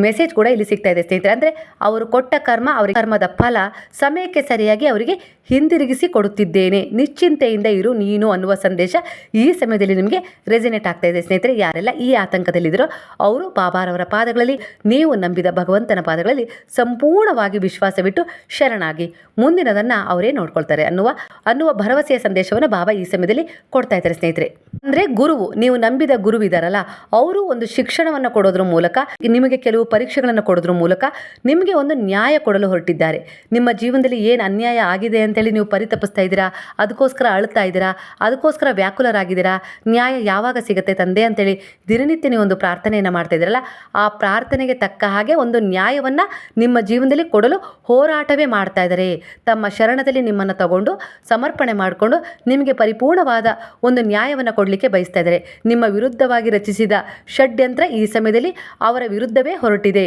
ಮೆಸೇಜ್ ಕೂಡ ಇಲ್ಲಿ ಸಿಗ್ತಾ ಇದೆ ಸ್ನೇಹಿತರೆ. ಅಂದರೆ ಅವರು ಕೊಟ್ಟ ಕರ್ಮ, ಅವರಿಗೆ ಕರ್ಮದ ಫಲ ಸಮಯಕ್ಕೆ ಸರಿಯಾಗಿ ಅವರಿಗೆ ಹಿಂದಿರುಗಿಸಿ ಕೊಡುತ್ತಿದ್ದೇನೆ. ನಿಶ್ಚಿಂತೆಯಿಂದ ಇರು ನೀನು ಅನ್ನುವ ಸಂದೇಶ ಈ ಸಮಯದಲ್ಲಿ ನಿಮಗೆ ರೆಸಿನೇಟ್ ಆಗ್ತಾ ಇದೆ ಸ್ನೇಹಿತರೆ. ಯಾರೆಲ್ಲ ಈ ಆತಂಕದಲ್ಲಿದ್ದರೋ ಅವರು ಬಾಬಾರವರ ಪಾದಗಳಲ್ಲಿ, ನೀವು ನಂಬಿದ ಭಗವಂತನ ಪಾದಗಳಲ್ಲಿ ಸಂಪೂರ್ಣವಾಗಿ ವಿಶ್ವಾಸವಿಟ್ಟು ಶರಣಾಗಿ ಮುಂದಿನದನ್ನು ಅವರೇ ನೋಡ್ಕೊಳ್ತಾರೆ ಅನ್ನುವ ಅನ್ನುವ ಭರವಸೆಯ ಸಂದೇಶವನ್ನು ಬಾಬಾ ಈ ಸಮಯದಲ್ಲಿ ಕೊಡ್ತಾ ಇದ್ದಾರೆ ಸ್ನೇಹಿತರೆ. ಅಂದರೆ ಗುರುವು, ನೀವು ನಂಬಿದ ಗುರು ಇದಾರಲ್ಲ, ಅವರು ಒಂದು ಶಿಕ್ಷಣವನ್ನು ಕೊಡೋದ್ರ ಮೂಲಕ, ನಿಮಗೆ ಕೆಲವು ಪರೀಕ್ಷೆಗಳನ್ನು ಕೊಡೋದ್ರ ಮೂಲಕ ನಿಮಗೆ ಒಂದು ನ್ಯಾಯ ಕೊಡಲು ಹೊರಟಿದ್ದಾರೆ. ನಿಮ್ಮ ಜೀವನದಲ್ಲಿ ಏನು ಅನ್ಯಾಯ ಆಗಿದೆ ಅಂತೇಳಿ ನೀವು ಪರಿತಪಿಸ್ತಾ ಇದ್ದೀರಾ? ಅದಕ್ಕೋಸ್ಕರ ಅಳ್ತಾ ಇದ್ದೀರಾ? ಅದಕ್ಕೋಸ್ಕರ ವ್ಯಾಕುಲರಾಗಿದ್ದೀರಾ? ನ್ಯಾಯ ಯಾವಾಗ ಸಿಗುತ್ತೆ ತಂದೆ ಅಂತೇಳಿ ದಿನನಿತ್ಯ ನೀವು ಒಂದು ಪ್ರಾರ್ಥನೆಯನ್ನು ಮಾಡ್ತಾ ಇದ್ದೀರಲ್ಲ, ಆ ಪ್ರಾರ್ಥನೆಗೆ ತಕ್ಕ ಹಾಗೆ ಒಂದು ನ್ಯಾಯವನ್ನು ನಿಮ್ಮ ಜೀವನದಲ್ಲಿ ಕೊಡಲು ಹೋರಾಟವೇ ಮಾಡ್ತಾ ಇದ್ದಾರೆ. ತಮ್ಮ ಶರಣದಲ್ಲಿ ನಿಮ್ಮನ್ನು ತಗೊಂಡು ಸಮರ್ಪಣೆ ಮಾಡಿಕೊಂಡು ನಿಮಗೆ ಪರಿಪೂರ್ಣವಾದ ಒಂದು ನ್ಯಾಯವನ್ನು ಕೊಡಲಿಕ್ಕೆ ಬಯಸ್ತಾ ಇದ್ದಾರೆ. ನಿಮ್ಮ ವಿರುದ್ಧವಾಗಿ ರಚಿಸಿದ ಷಡ್ಯಂತ್ರ ಈ ಸಮಯದಲ್ಲಿ ಅವರ ವಿರುದ್ಧವೇ ಹೊರಟಿದೆ.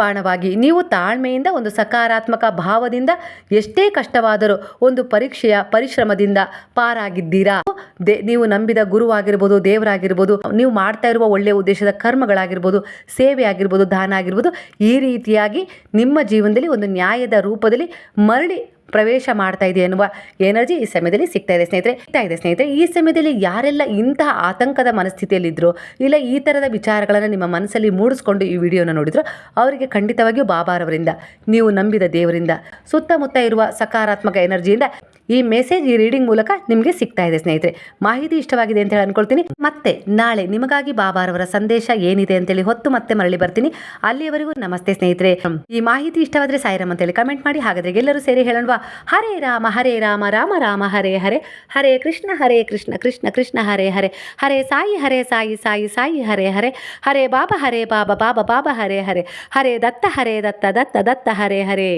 ಬಾಣವಾಗಿ ನೀವು ತಾಳ್ಮೆಯಿಂದ ಒಂದು ಸಕಾರಾತ್ಮಕ ಭಾವದಿಂದ ಎಷ್ಟೇ ಕಷ್ಟವಾದರೂ ಒಂದು ಪರೀಕ್ಷೆಯ ಪರಿಶ್ರಮದಿಂದ ಪಾರಾಗಿದ್ದೀರಾ? ನೀವು ನಂಬಿದ ಗುರುವಾಗಿರ್ಬೋದು, ದೇವರಾಗಿರ್ಬೋದು, ನೀವು ಮಾಡ್ತಾ ಇರುವ ಒಳ್ಳೆಯ ಉದ್ದೇಶದ ಕರ್ಮಗಳಾಗಿರ್ಬೋದು, ಸೇವೆ ಆಗಿರ್ಬೋದು, ದಾನ ಆಗಿರ್ಬೋದು, ಈ ರೀತಿಯಾಗಿ ನಿಮ್ಮ ಜೀವನದಲ್ಲಿ ಒಂದು ನ್ಯಾಯದ ರೂಪದಲ್ಲಿ ಮರಳಿ ಪ್ರವೇಶ ಮಾಡ್ತಾ ಇದೆ ಎನ್ನುವ ಎನರ್ಜಿ ಈ ಸಮಯದಲ್ಲಿ ಸಿಗ್ತಾ ಇದೆ ಸ್ನೇಹಿತರೆ, ಸಿಗ್ತಾ ಇದೆ ಸ್ನೇಹಿತರೆ. ಈ ಸಮಯದಲ್ಲಿ ಯಾರೆಲ್ಲ ಇಂತಹ ಆತಂಕದ ಮನಸ್ಥಿತಿಯಲ್ಲಿದ್ದರು ಇಲ್ಲ ಈ ಥರದ ವಿಚಾರಗಳನ್ನು ನಿಮ್ಮ ಮನಸ್ಸಲ್ಲಿ ಮೂಡಿಸ್ಕೊಂಡು ಈ ವಿಡಿಯೋನ ನೋಡಿದ್ರು ಅವರಿಗೆ ಖಂಡಿತವಾಗಿಯೂ ಬಾಬಾರವರಿಂದ, ನೀವು ನಂಬಿದ ದೇವರಿಂದ, ಸುತ್ತಮುತ್ತ ಇರುವ ಸಕಾರಾತ್ಮಕ ಎನರ್ಜಿಯಿಂದ ಈ ಮೆಸೇಜ್ ಈ ರೀಡಿಂಗ್ ಮೂಲಕ ನಿಮಗೆ ಸಿಗ್ತಾ ಇದೆ, ಸ್ನೇಹಿತರೆ. ಮಾಹಿತಿ ಇಷ್ಟವಾಗಿದೆ ಅಂತ ಹೇಳಿ ಅನ್ಕೊಳ್ತೀನಿ. ಮತ್ತೆ ನಾಳೆ ನಿಮಗಾಗಿ ಬಾಬಾರವರ ಸಂದೇಶ ಏನಿದೆ ಅಂತೇಳಿ ಹೊತ್ತು ಮತ್ತೆ ಮರಳಿ ಬರ್ತೀನಿ. ಅಲ್ಲಿಯವರೆಗೂ ನಮಸ್ತೆ, ಸ್ನೇಹಿತರೆ. ಈ ಮಾಹಿತಿ ಇಷ್ಟವಾದರೆ ಸಾಯಿರಾಮ್ ಅಂತೇಳಿ ಕಮೆಂಟ್ ಮಾಡಿ. ಹಾಗಾದ್ರೆ ಎಲ್ಲರೂ ಸೇರಿ ಹೇಳೋಣ ಹರೇ ರಾಮ ಹರೇ ರಾಮ ರಾಮ ರಾಮ, ಹರೇ ಹರೇ. ಹರೇ ಕೃಷ್ಣ ಹರೇ ಕೃಷ್ಣ ಕೃಷ್ಣ ಕೃಷ್ಣ, ಹರೇ ಹರೇ. ಹರೇ ಸಾಯಿ ಹರೇ ಸಾಯಿ ಸಾಯಿ ಸಾಯಿ, ಹರೇ ಹರೇ. ಹರೇ ಬಾಬಾ ಹರೇ ಬಾಬಾ ಬಾಬಾ ಬಾಬಾ, ಹರೇ ಹರೇ. ಹರೇ ದತ್ತ ಹರೇ ದತ್ತ ದತ್ತ ದತ್ತ, ಹರೇ ಹರೇ.